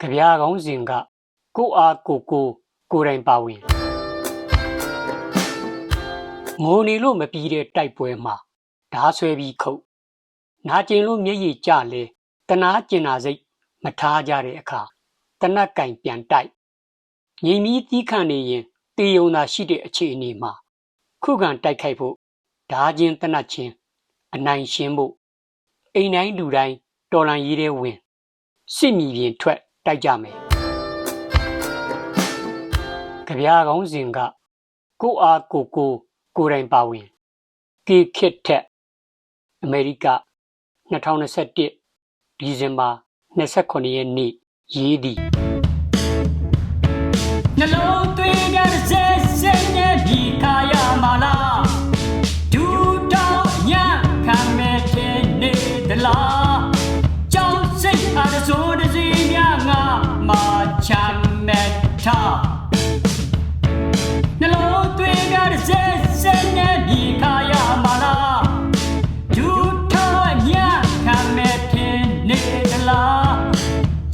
ကြပြာကောင်းစဉ်ကကိုအားကိုကိုကိုယ်တိုင်ပါဝင်ငိုနေလို့မပြီးတဲ့တိုက်ပွဲမှာဓာဆွဲပြီးခုတ်နာကျင်လို့မျက်ရည်ကျလဲတနာကျင်နာစိတ်မထားကြတဲ့အခါတနက်ကင်ပြန်တိုက်ငြိမ်ပြီးတီးခန့်နေရင်တေယုံသာရှိတဲ့အခြေအနေမှာခုခံတိုက်ခိုက်ဖို့ဓာချင်းတနတ်ချင်းအနိုင်ရှင်းဖို့အိမ်တိုင်းလူတိုင်းတော်လန်ရေးတဲ့ဝင်စစ်မီပြင်ထွက် တိုက်ကြမယ်ကြပြာကောင်းစဉ်ကကိုအားကိုကိုကိုယ်တိုင်ပါဝင်ကေခစ်ထက်အမေရိက2021ဒီဇင်ဘာ29ရက်နေ့ရေးသည်နှလုံးသွင်းရတဲ့ ချမ်းမဲ့ထားနှလုံးသွင်းရတဲ့စက်စက်နဲ့ဒီခါရမလားဒူတောင်ညခံမဲ့တဲ့နေသလား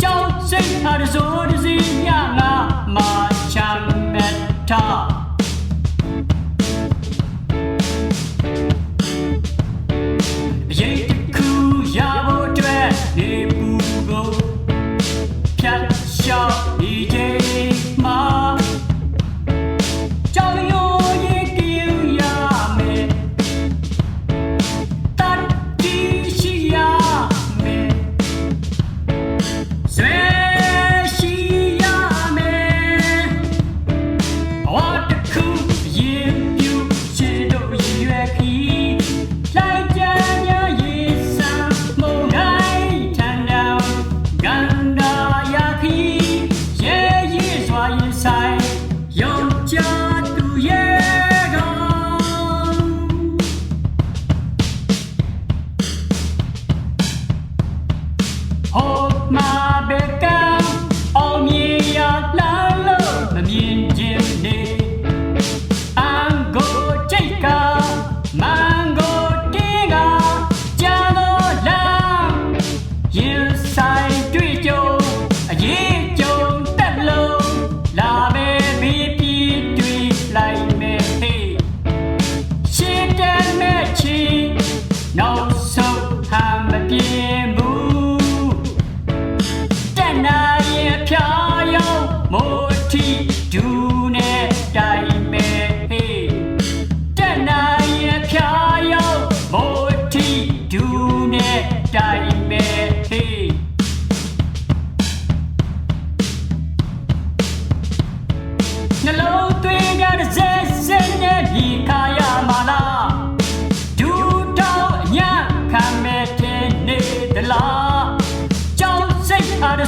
ကြောက်စိတ်အားရဆိုးတဲ့စီများငါမာချမ်းမဲ့ထား my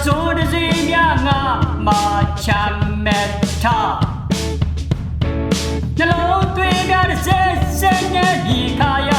ဆိုးတဲ့စီများငါမာချမ်းမဲ့ထားနှလုံးသွင်းရတဲ့စက်စက်နဲ့ဒီခါရ